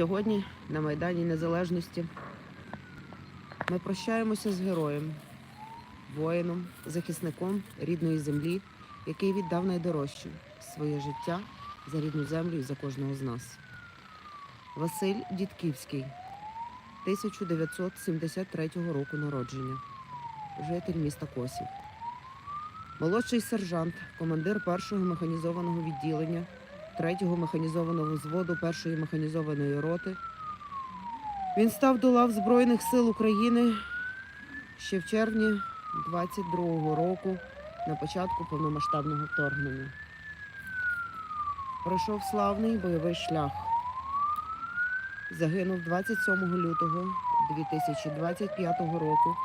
Сьогодні на Майдані Незалежності ми прощаємося з героєм, воїном, захисником рідної землі, який віддав найдорожче своє життя за рідну землю і за кожного з нас. Василь Дідківський, 1973 року народження, житель міста Косів. Молодший сержант, командир першого механізованого відділення 3-го механізованого взводу першої механізованої роти. Він став до лав Збройних сил України ще в червні 22-го року на початку повномасштабного вторгнення. Пройшов славний бойовий шлях. Загинув 27 лютого 2025 року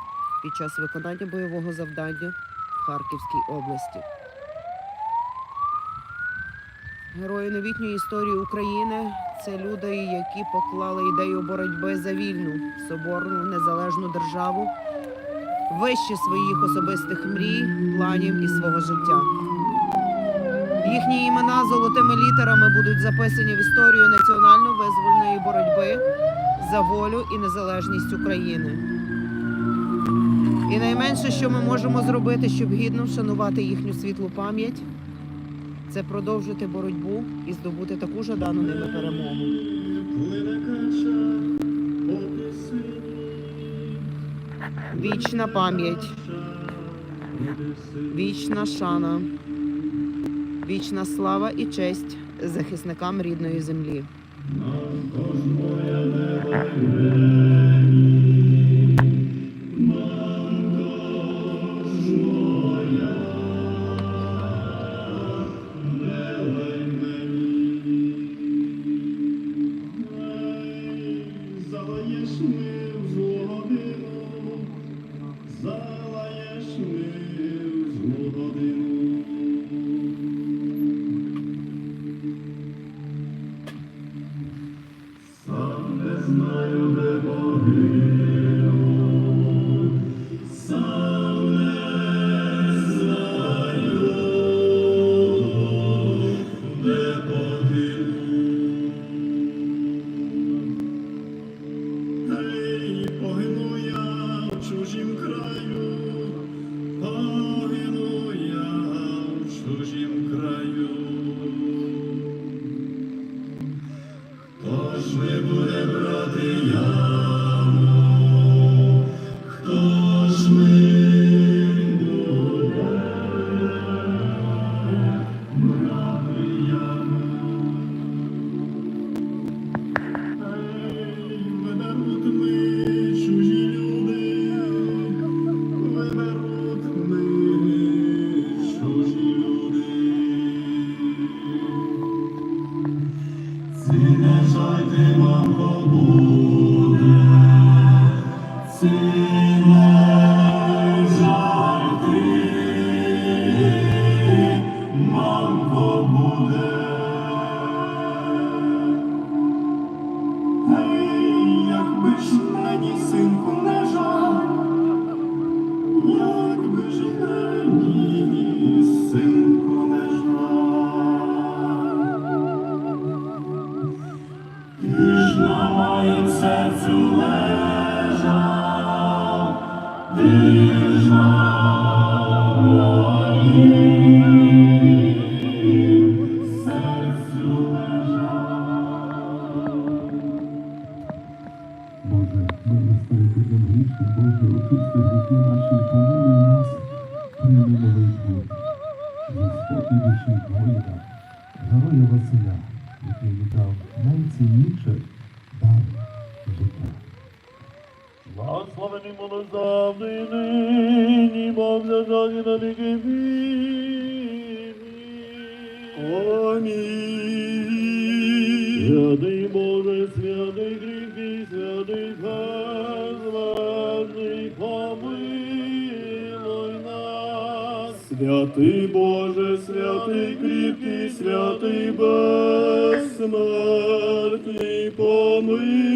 під час виконання бойового завдання в Харківській області. Герої новітньої історії України це люди, які поклали ідею боротьби за вільну, соборну, незалежну державу вище своїх особистих мрій, планів і свого життя. Їхні імена золотими літерами будуть записані в історію національно-визвольної боротьби за волю і незалежність України. І найменше, що ми можемо зробити, щоб гідно вшанувати їхню світлу пам'ять, це продовжити боротьбу і здобути таку жадану ними перемогу. Вічна пам'ять, вічна шана, вічна слава і честь захисникам рідної землі. Música святий безсмертний, помилуй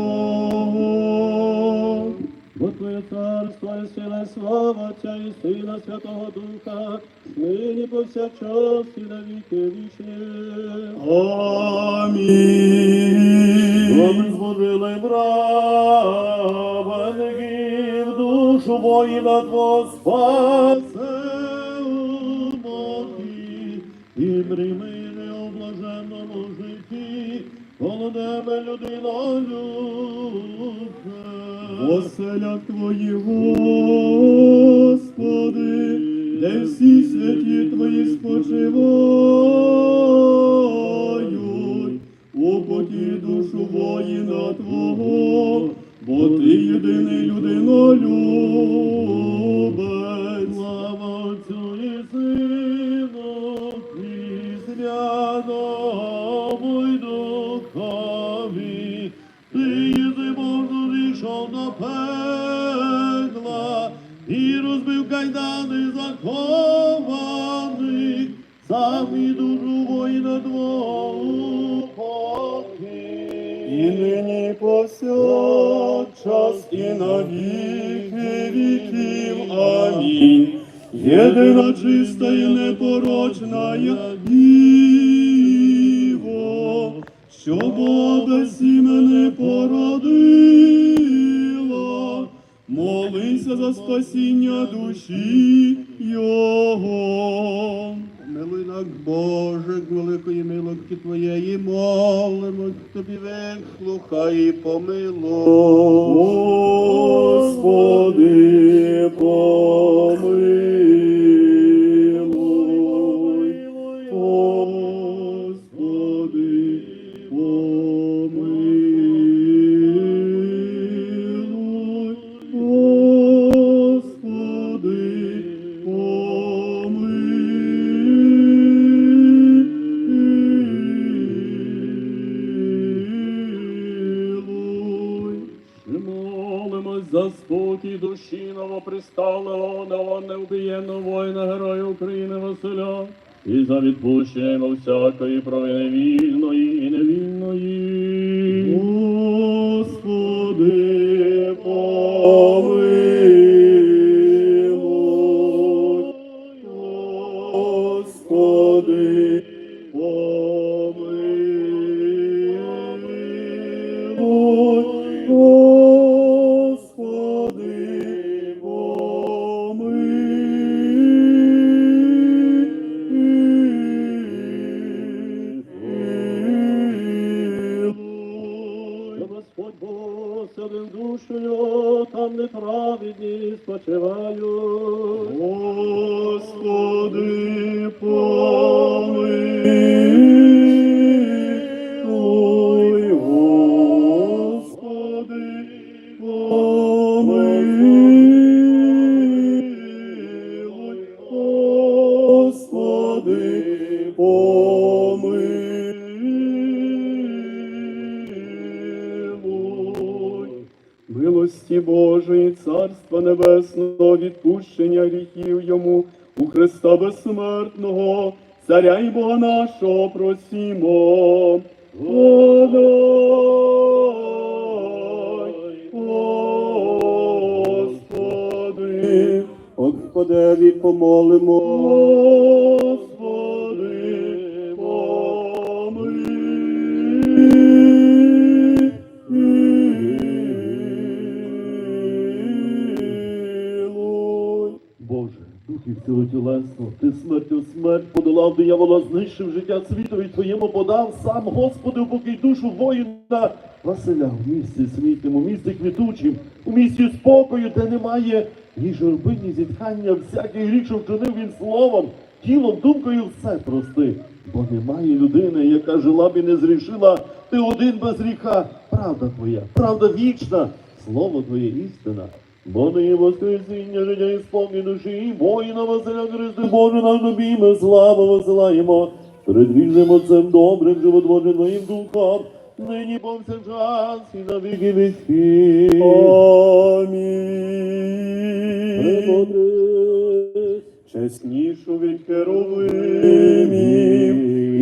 Царство і сила, слава Отця і Сина Святого Духа, нині повсякчас і на віки вічні. Амінь. Збудили браbanки в душу воїна Твого спасе умоки, і прийми у блаженному житті, коло тебе людина любе. Оселя Твої, Господи, де всі святі Твої спочивають, непорочна Діво, що Бога сімене породила, молися за спасіння за спокій душі новопристалого, нового неубієнного воїна Героя України Василя, і за відпущення всякої провини вільної і невільної. Господь Бог сядем душою, там неправедні спочивають. Господи, помилуй, Царства Небесного, відпущення гріхів йому у Христа безсмертного, Царя і Бога нашого просімо. Подай, Господи, Господеві помолимо. Смертю смерть подолав диявола, знищив життя світові, твоєму подав сам, Господи, упокій душу воїна Василя в місті смітному, в місті квітучим, у місті спокою, де немає ні журби, ні зітхання, всякий гріх, що вчинив він словом, тілом, думкою все прости. Бо немає людини, яка жила б і не зрішила, ти один без гріха. Правда твоя, правда вічна, слово твоє істина. Бо не воскресіння, життя і спомні душі, воїна Василя Христи, Боже наш тобі, ми славу висилаємо. Перед вільним Отцем добрим, животворним Твоїм духом, нині повсякчас і на віки віки. Амінь. Чеснішу від херовимів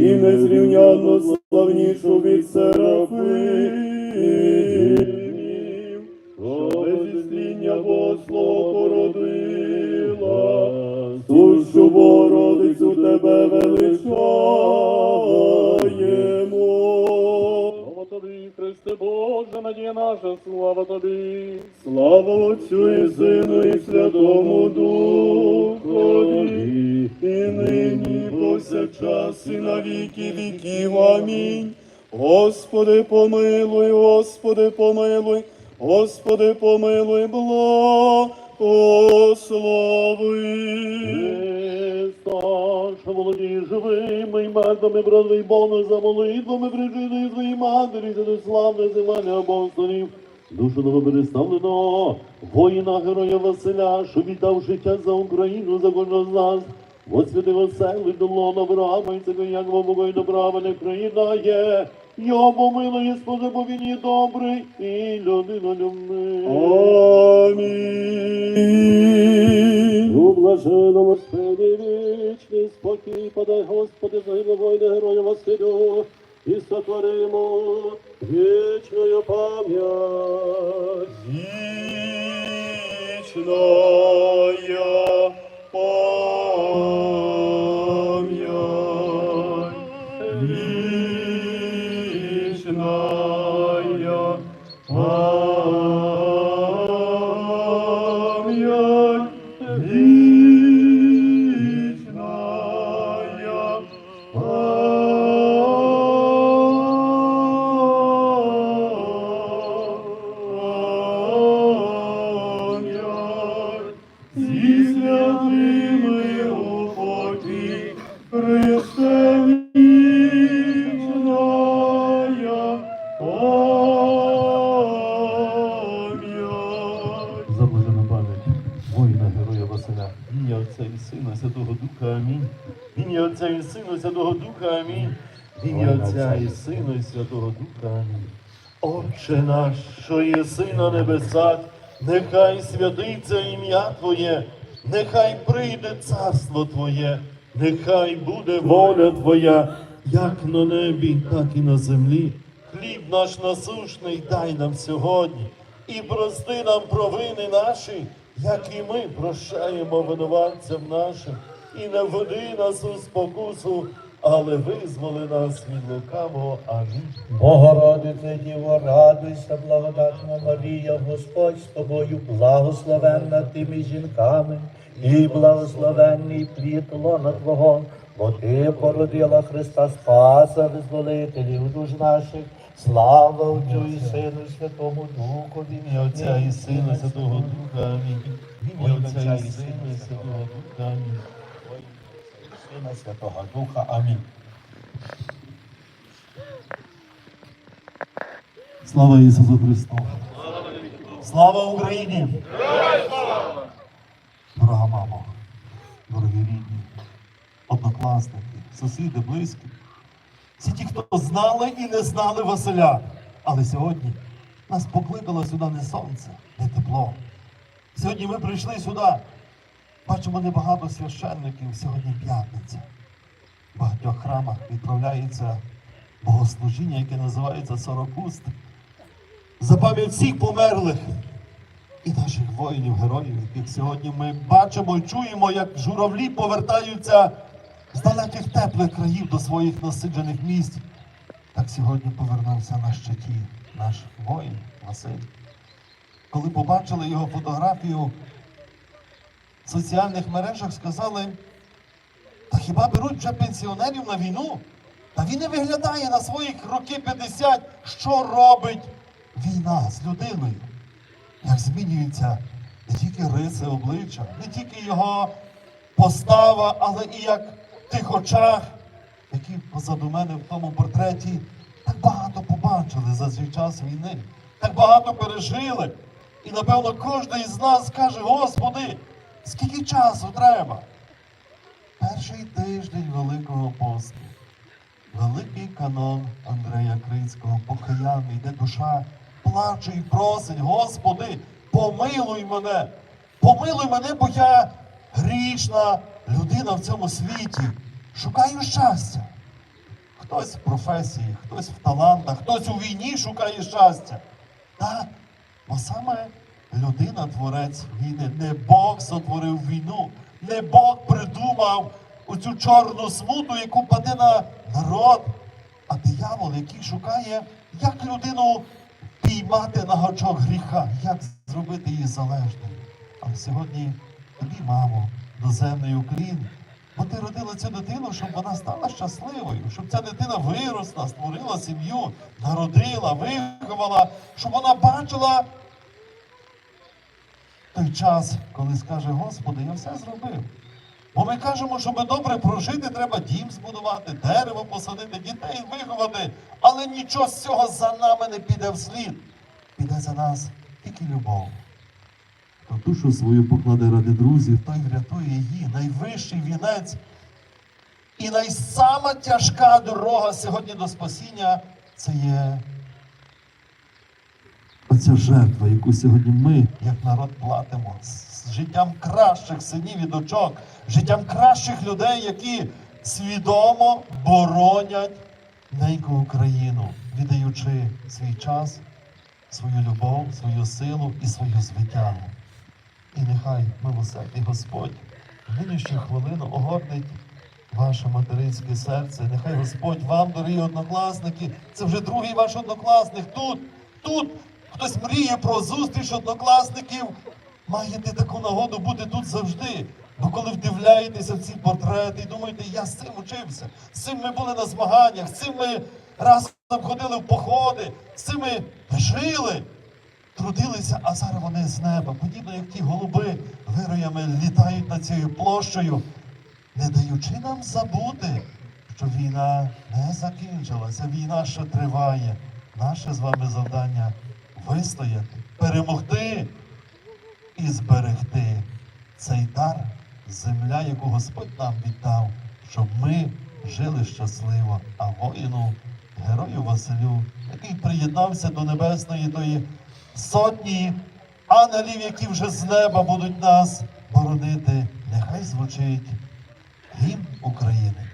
і незрівняно славнішу від серафимів, істріння Богослов породила, сущу Богородицю тебе величаємо. Слава тобі, Христе Боже, надія наша, слава тобі. Слава Отцю і Сину і Святому Духові, і нині, і повсякчас, і на віки віків. Амінь. Господи, помилуй, Господи, помилуй, Господи, помилуй, благослови. Що володіє живими і мертвими, бродовий Богу за молитвами причини своїй матері, за славне зелення апостолів. Душу новопереставленого воїна героя Василя, що віддав життя за Україну, за кожного з нас. Восвяти осели до лона Авраама, і цього як вам Богою добрава не приєднає. Його помилує, Господи, бо він є добрий і людина любний. Амінь. У блаженому спині вічний спокій подай, Господи, загибло воїна героя Василю, і сотворимо вічною пам'ять. Вічная пам'ять, Отця і Сина, Святого Духа, Амінь. Ім'я Отця і Сина, Святого Духа, Амінь. Ім'я Отця і Сина, і Святого Духа, Амінь. Отче наш, що єси на небесах, нехай святиться ім'я Твоє, нехай прийде царство Твоє, нехай буде воля Твоя, як на небі, так і на землі. Хліб наш насушний дай нам сьогодні, і прости нам провини наші, як і ми прощаємо винуватцям нашим, і не введи нас у спокусу, але визволи нас від лукавого. Амінь. Богородице Діво, радуйся, благодатна Марія, Господь з тобою, благословенна ти між жінками, і благословенний плід Твого, бо ти породила Христа Спаса, визволителів душ наших. Слава Отцю і Сину, і Святому Духу, в ім'я Отця і Сина, Святого Духа, Амінь. В ім'я Отця і Сина, і Святого Духа, Амінь. Сина Святого Духа. Амінь. Слава Ісусу Христу! Слава Україні! Дорога мамо, дорогі рідні, однокласники, сусіди, близькі. Всі ті, хто знали і не знали Василя. Але сьогодні нас покликало сюди не сонце, не тепло. Сьогодні ми прийшли сюди. Бачимо небагато священників. Сьогодні п'ятниця. В багатьох храмах відправляється богослужіння, яке називається Сорокуст. За пам'ять всіх померлих і наших воїнів, героїв, яких сьогодні ми бачимо і чуємо, як журавлі повертаються з далеких теплих країв до своїх насиджених місць. Так сьогодні повернувся на щиті наш воїн Василь. Коли побачили його фотографію в соціальних мережах, сказали, та хіба беруть вже пенсіонерів на війну? Та він не виглядає на своїх роки 50, що робить війна з людиною. Як змінюються не тільки риси обличчя, не тільки його постава, але і як тих очах, які позаду мене в тому портреті так багато побачили за цей час війни, так багато пережили. І напевно кожен із нас скаже, Господи, скільки часу треба? Перший тиждень Великого посту. Великий канон Андрея Крицького, покаянний, де душа плаче і просить, Господи, помилуй мене, помилуй мене, бо я грішна людина в цьому світі. Шукаю щастя. Хтось в професії, хтось в талантах, хтось у війні шукає щастя. Так, бо саме людина творець війни, не Бог сотворив війну, не Бог придумав оцю чорну смуту, яку паде на народ, а диявол, який шукає, як людину піймати на гачок гріха, як зробити її залежною. А сьогодні тобі, мамо, доземний уклін, бо ти родила цю дитину, щоб вона стала щасливою, щоб ця дитина виросла, створила сім'ю, народила, виховала, щоб вона бачила той час, коли скаже, Господи, я все зробив. Бо ми кажемо, щоб добре прожити, треба дім збудувати, дерево посадити, дітей виховати, але нічого з цього за нами не піде вслід. Піде за нас тільки любов. Хто душу свою покладе ради друзів, той врятує її. Найвищий вінець і найсама тяжка дорога сьогодні до спасіння це є Оця жертва, яку сьогодні ми, як народ, платимо з життям кращих синів і дочок, життям кращих людей, які свідомо боронять неньку Україну, віддаючи свій час, свою любов, свою силу і свою звитягу. І нехай милосердний Господь в нинішню хвилину огорнить ваше материнське серце. Нехай Господь вам, дорогі однокласники, це вже другий ваш однокласник тут, тут. Хтось мріє про зустріч однокласників, маєте таку нагоду бути тут завжди. Бо коли вдивляєтеся в ці портрети і думаєте, я з цим учився, з цим ми були на змаганнях, з цим ми разом ходили в походи, з цим ми жили, трудилися, а зараз вони з неба, подібно як ті голуби вироями літають над цією площею, не даючи нам забути, що війна не закінчилася, війна ще триває. Наше з вами завдання вистояти, перемогти і зберегти цей дар, земля, яку Господь нам віддав, щоб ми жили щасливо. А воїну, герою Василю, який приєднався до небесної тої сотні ангелів, які вже з неба будуть нас боронити, нехай звучить гімн України.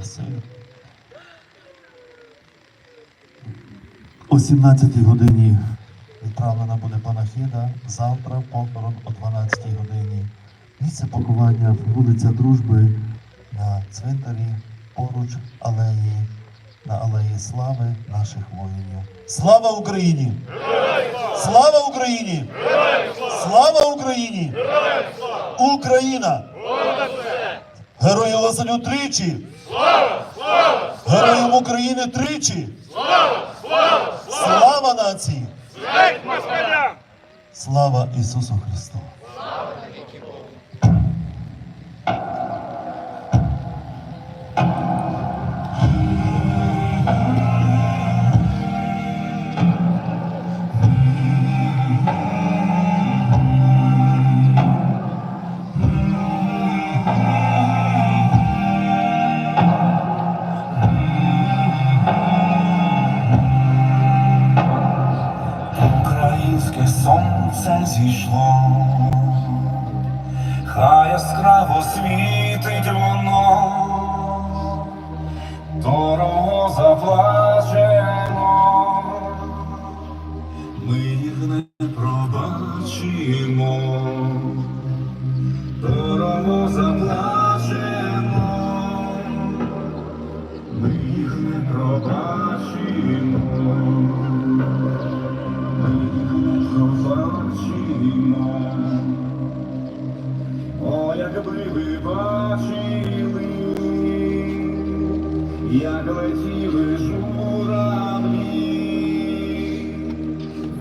Василь. О 17-й годині відправлена буде панахида. Завтра похорон о 12-й годині. Місце поховання вулиця Дружби на цвинтарі поруч алеї, на алеї слави наших воїнів. Слава Україні! Слава Україні! Слава Україні! Україна! Героям Василю тричі! Слава! Слава! Героям України тричі! Слава! Слава! Слава нації! Слава Ісусу Христу! Бачили, як летіли журавлі,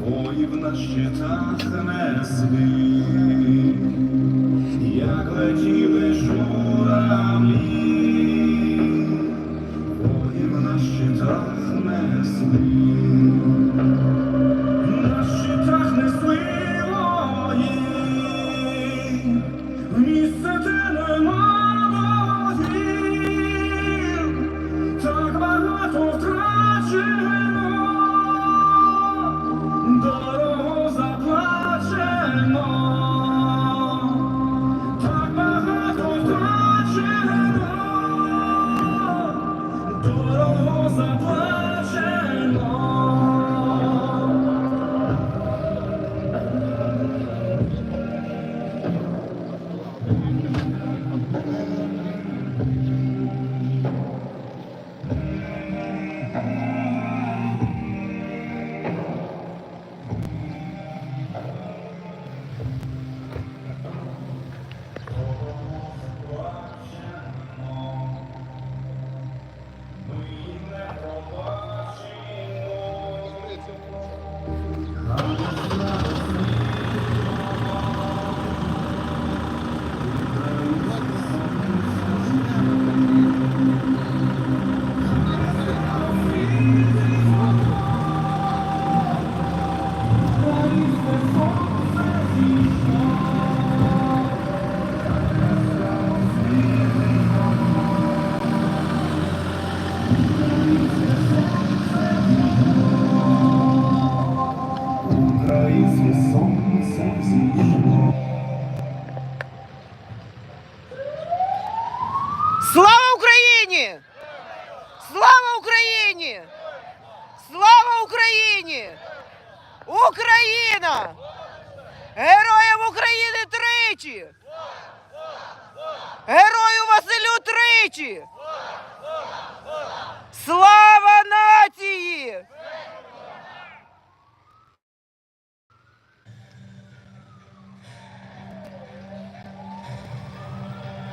воїв на щитах несли,